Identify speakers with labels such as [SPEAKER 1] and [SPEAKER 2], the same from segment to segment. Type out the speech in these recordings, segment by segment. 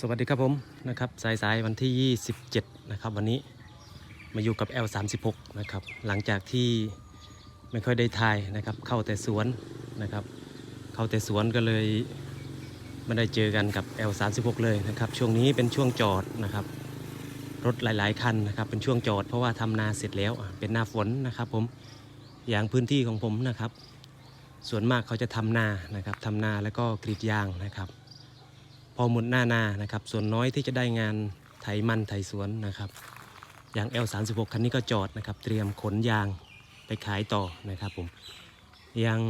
[SPEAKER 1] สวัสดีครับผมนะครับสายสายวันที่ 27 นะครับ วันนี้มาอยู่กับ L36 นะครับ หลังจากที่ไม่ค่อยได้ถ่ายนะครับ เข้าแต่สวนนะครับ เข้าแต่สวนก็เลยไม่ได้เจอกันกับ L36 เลยนะครับ ช่วงนี้เป็นช่วงจอดนะครับ รถหลาย ๆ คันนะครับ เป็นช่วงจอดเพราะว่าทำนาเสร็จแล้วเป็นหน้าฝนนะครับผมอย่างพื้นที่ของผมนะครับ ส่วนมากเขาจะทำนานะครับทำนาแล้วก็กรีดยางนะครับ พอหมดหน้านานะครับ ส่วนน้อยที่จะได้งานไถมันไถสวนนะครับ อย่าง L36 คันนี้ก็จอดนะครับ เตรียมขนยางไปขายต่อนะครับผมอย่าง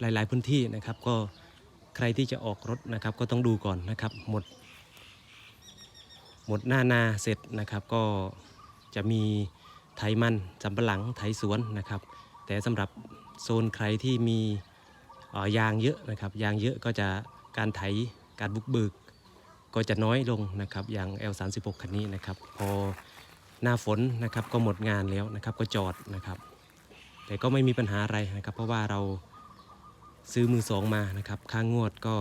[SPEAKER 1] หลาย ๆ พื้นที่นะครับก็ใครที่จะออกรถนะครับ ก็ต้องดูก่อนนะครับ หมด หมดหน้านาเสร็จนะครับ ก็จะมีไถมันสำปะหลังไถสวนนะครับ แต่สำหรับโซนใครที่มีออยางเยอะนะครับ ยางเยอะก็จะการไถการบุกเบิก ก็จะน้อยลงนะครับอย่าง L36 คันนี้นะครับพอหน้าฝนนะครับก็หมดงานแล้วนะครับก็จอดนะครับ แต่ก็ไม่มีปัญหาอะไรนะครับ เพราะว่าเราซื้อมือสองมานะครับค่างวดก็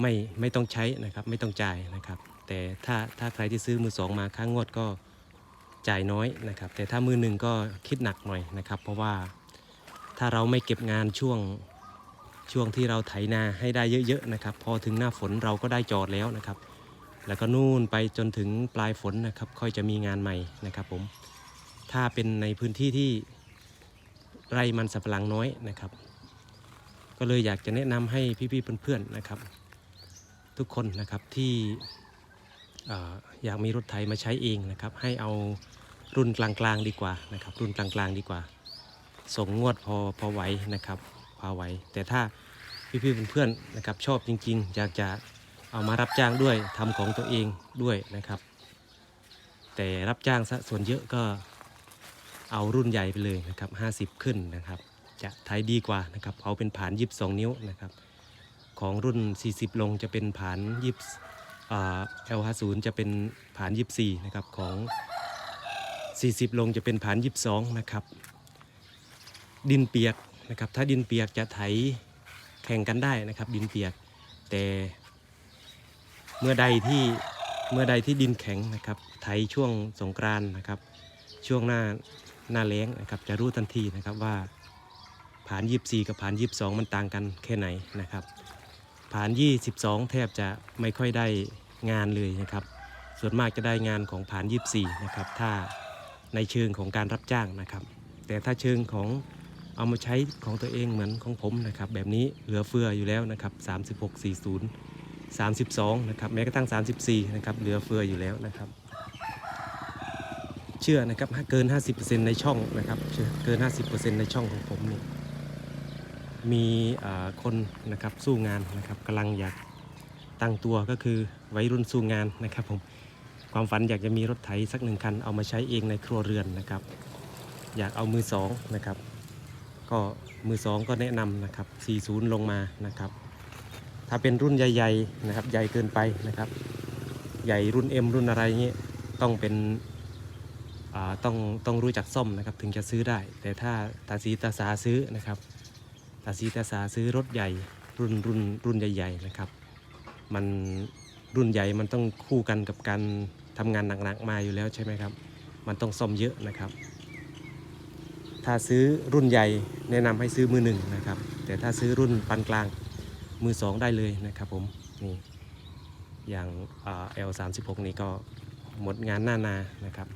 [SPEAKER 1] ไม่ไม่ต้องใช้นะครับไม่ต้องจ่ายนะครับ แต่ถ้าถ้าใครที่ซื้อมือสองมาค่างวดก็จ่ายน้อยนะครับ แต่ถ้ามือหนึ่งก็คิดหนักหน่อยนะครับ เพราะว่าถ้าเราไม่เก็บงานช่วง ช่วงที่เราไถนาให้ได้เยอะๆนะครับ พอถึงหน้าฝนเราก็ได้จอดแล้วนะครับ แล้วก็นู่นไปจนถึงปลายฝนนะครับ ค่อยจะมีงานใหม่นะครับผมถ้าเป็นในพื้นที่ที่ไร่มันสับปะหลังน้อยนะครับ ก็เลยอยากจะแนะนำให้พี่ๆเพื่อนๆนะครับ ทุกคนนะครับที่ออยากมีรถไถมาใช้เองนะครับ ให้เอารุ่นกลางๆดีกว่านะครับ รุ่นกลางๆดีกว่า ส่งงวดพอพอไหวนะครับาไว้แต่ถ้าพี่ๆเพื่อนๆนะครับชอบจริง ๆ อยากจะเอามารับจ้างด้วยทำของตัวเองด้วยนะครับ แต่รับจ้างส่วนเยอะก็เอารุ่นใหญ่ไปเลยนะครับ50 ขึ้นนะครับ จะไทยดีกว่านะครับเอาเป็นผาน22นิ้วนะครับ ของรุ่น 40 ลงจะเป็นผานยิบเอ่า L50 จะเป็นผาน24นะครับของ 40 ลงจะเป็นผาน22นะครับ ดินเปียก นะครับ ถ้าดินเปียกจะไถแข่งกันได้นะครับ ดินเปียก แต่เมื่อใดที่เมื่อใดที่ดินแข็งนะครับ ไถช่วงสงกรานนะครับ ช่วงหน้าหน้าแล้งนะครับ จะรู้ทันทีนะครับว่าผาน 24 กับผาน22 มันต่างกันแค่ไหนนะครับผาน 22 แทบจะไม่ค่อยได้งานเลยนะครับ ส่วนมากจะได้งานของผาน 24 นะครับ ถ้าในเชิงของการรับจ้างนะครับ แต่ถ้าเชิงของ เอามาใช้ของตัวเองเหมือนของผมนะครับ แบบนี้เหลือเฟืออยู่แล้วนะครับ36 40 32นะครับแม้กระทั่ง 34นะครับเหลือเฟืออยู่แล้วนะครับ เชื่อนะครับเกิน 50%ในช่องนะครับเชื่อเกิน 50%ในช่องของผมนี่มีคนนะครับสู้งานนะครับกำลังอยากตั้งตัวก็คือวัยรุ่นสู้งานนะครับผมความฝันอยากจะมีรถไถสักหนึ่งคันเอามาใช้เองในครัวเรือนนะครับ อยากเอามือสองนะครับ ก็มือสองก็แนะนำนะครับ 40 ลงมานะครับ ถ้าเป็นรุ่นใหญ่ๆนะครับ ใหญ่เกินไปนะครับ ใหญ่รุ่น M รุ่นอะไรเงี้ยต้องเป็นอ่าต้องต้องรู้จักซ่อมนะครับ ถึงจะซื้อได้ แต่ถ้าตาสีตาสาซื้อนะครับ ตาสีตาสาซื้อรถใหญ่รุ่นรุ่นรุ่นใหญ่ ๆนะครับ มันรุ่นใหญ่มันต้องคู่กันกับการทำงานหนักๆมาอยู่แล้วใช่ไหมครับ มันต้องซ่อมเยอะนะครับ ถ้าซื้อรุ่นใหญ่แนะนำให้ซื้อมือหนึ่งนะครับ แต่ถ้าซื้อรุ่นปานกลางมือสองได้เลยนะครับผมนี่อย่างเอ่า L36 นี่ก็หมดงานหน้านานะครับ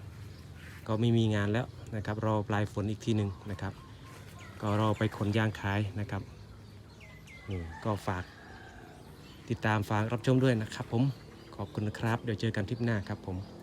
[SPEAKER 1] ก็ไม่มีงานแล้วนะครับรอปลายฝนอีกทีหนึ่งนะครับ ก็รอไปขนยางขายนะครับนี่ก็ฝากติดตามฝากรับชมด้วยนะครับผมขอบคุณนะครับ เดี๋ยวเจอกันทริปหน้าครับผม